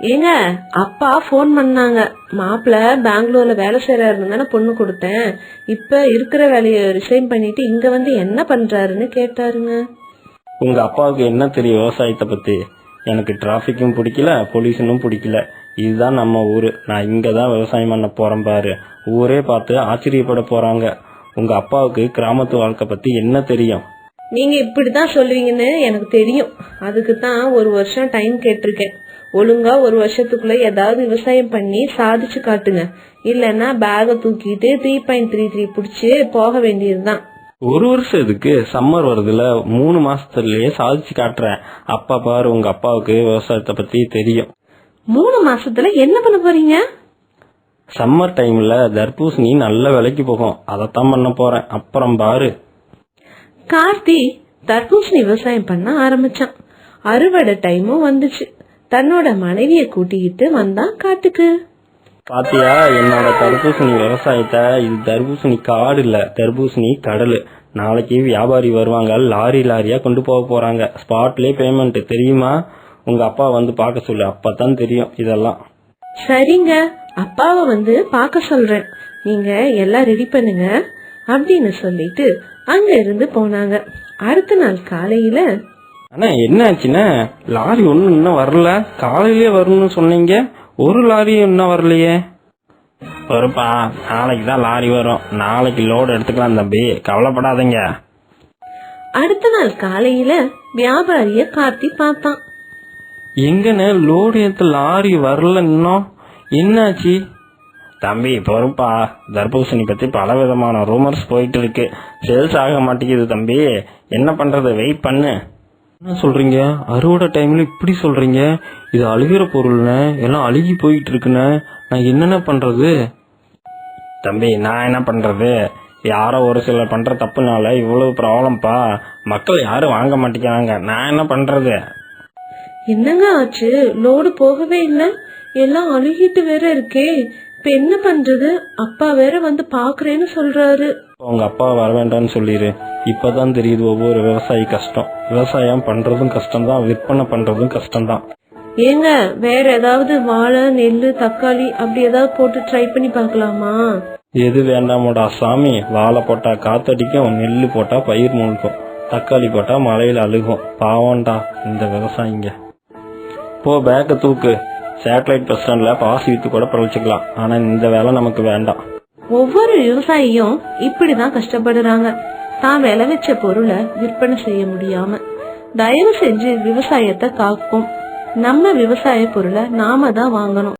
ஏங்க அப்பா ஃபோன் பண்ணாங்க. மாப்பிள்ள பெங்களூர்ல வேலை செய்யறாருன்னு தானே பொண்ணு கொடுத்தேன். இப்ப இருக்கிற வேலையை ரிசைன் பண்ணிட்டு இங்க வந்து என்ன பண்றாருன்னு கேட்டாருங்க. உங்க அப்பாவுக்கு என்ன தெரியும் விவசாயத்தை பத்தி? எனக்கு டிராஃபிக்கும் பிடிக்கல பொல்யூஷனும் பிடிக்கல. இதுதான் நம்ம ஊரு. நான் இங்க தான் விவசாயம் பண்ண போறேன் பாரு. ஊரே பார்த்து ஆச்சரியப்பட போறாங்க. உங்க அப்பாவுக்கு கிராமத்து வாழ்க்கை பத்தி என்ன தெரியும்? நீங்க இப்படிதான் சொல்லுவீங்கன்னு எனக்கு தெரியும். அதுக்கு தான் ஒரு வருஷம் டைம் கேட்டிருக்கேன். ஒழுங்கா ஒரு வருஷத்துக்குள்ள ஏதாவது விவசாயம் பண்ணி சாதிச்சு காட்டுங்க. இல்லைன்னா பேக தூக்கிட்டு த்ரீ பாயிண்ட் த்ரீ த்ரீ பிடிச்சி போக வேண்டியதுதான். ஒரு வருஷம் எதுக்கு சம்மர் வருதுல மூணு மாசத்துலயே சாதிச்சு காட்டுறேன். அப்பா பாரு உங்க அப்பாவுக்கு விவசாயத்தை பத்தி தெரியும். மூணு மாசத்துல என்ன பண்ண போறீங்க? சம்மர் டைம்ல தர்பூசணி நல்ல விலைக்கு போகும். அதைத்தான் பண்ண போறேன். அப்புறம் பாரு. கார்த்தி தர்பூசணி விவசாயம் பண்ண ஆரம்பிச்சான். அறுவடை டைமும் வந்துச்சு. தன்னோட மனைவிய கூட்டிக்கிட்டு வந்தான் காட்டுக்கு. பாத்தியா என்னோட தர்பூசணி விவசாயத்தை இது தர்பூசணி காடு இல்ல தர்பூசணி கடல். நாளைக்கு வியாபாரி வருவாங்க லாரி லாரியா கொண்டு போக போறாங்க. ஸ்பாட்லயே பேமெண்ட் தெரியுமா? உங்க அப்பா வந்து பார்க்க சொல்லு அப்பதான் தெரியும் இதெல்லாம். சரிங்க அப்பாவை வந்து பார்க்க சொல்றேன். நீங்க எல்லாம் ரெடி பண்ணுங்க அப்படின்னு சொல்லிட்டு அங்க இருந்து போனாங்க. அடுத்த நாள் காலையில அண்ணா என்ன ஆச்சுண்ணே லாரி ஒன்றும் இன்னும் வரல. காலையிலேயே வரணும்னு சொன்னீங்க. ஒரு லாரி இன்னும் வரலையே. வருப்பா நாளைக்கு தான் லாரி வரும். நாளைக்கு லோடு எடுத்துக்கலாம் தம்பி. கவலைப்படாதீங்க. அடுத்த நாள் காலையில வியாபாரிய கார்த்தி பார்த்தான். எங்கண்ணே லோடு ஏத்த லாரி வரல இன்னும்? என்னாச்சு? தம்பி பொறுப்பா தர்பூசணி பத்தி பல விதமான ரூமர்ஸ் போயிட்டு இருக்கு சேல்ஸ் ஆக மாட்டேங்குது தம்பி. என்ன பண்றது? வெயிட் பண்ணு. என்ன சொல்றீங்க? அறுவடை டைம்ல இப்படி சொல்றீங்க? இது அழுகிற பொருள்னே எல்லாம் அழுகி போயிட்டு இருக்குண்ணே நான் என்னென்ன பண்றது? தம்பி நான் என்ன பண்றது? யாரோ ஒரு சிலர் பண்ற தப்புனால இவ்வளவு ப்ராப்ளம்ப்பா மக்கள் யாரும் வாங்க மாட்டேங்கிறாங்க. நான் என்ன பண்றது? என்னங்க ஆச்சு? லோடு போகவே இல்ல. எல்லாம் அழுகிட்டு வேற இருக்கே. இப்ப என்ன பண்றது? அப்பா வேற வந்து பாக்குறேன்னு சொல்றாரு. உங்க அப்பா வர வேண்டாம்னு சொல்லிடு இப்பதான் தெரியுது ஒவ்வொரு விவசாயி கஷ்டம். விவசாயம் பண்றதும் கஷ்டம்தான். விற்பனை பண்றதும் கஷ்டம்தான். ஏங்க வேற ஏதாவது வாழை நெல்லு தக்காளி அப்படி ஏதாவது போட்டு ட்ரை பண்ணி பார்க்கலாமா? எது வேண்டாமோடா சாமி. வாழை போட்டா காத்தடிக்கும் நெல்லு போட்டா பயிர் முழுக்கும். தக்காளி போட்டா மழையில அழுகும். பாவம்டா இந்த விவசாயிங்க. போ பேக்க தூக்கு. சேட்டலைட் பஸ் ஸ்டாண்ட்ல பாசி வித்து கூட பழச்சிக்கலாம் ஆனா இந்த வேலை நமக்கு வேண்டாம். ஒவ்வொரு விவசாயியும் இப்படிதான் கஷ்டப்படுறாங்க. தான் விளைவிச்ச பொருளை விற்பனை செய்ய முடியாம. தயவு செஞ்சு விவசாயத்தை காப்போம் நம்ம விவசாய பொருளை நாம தான் வாங்கணும்.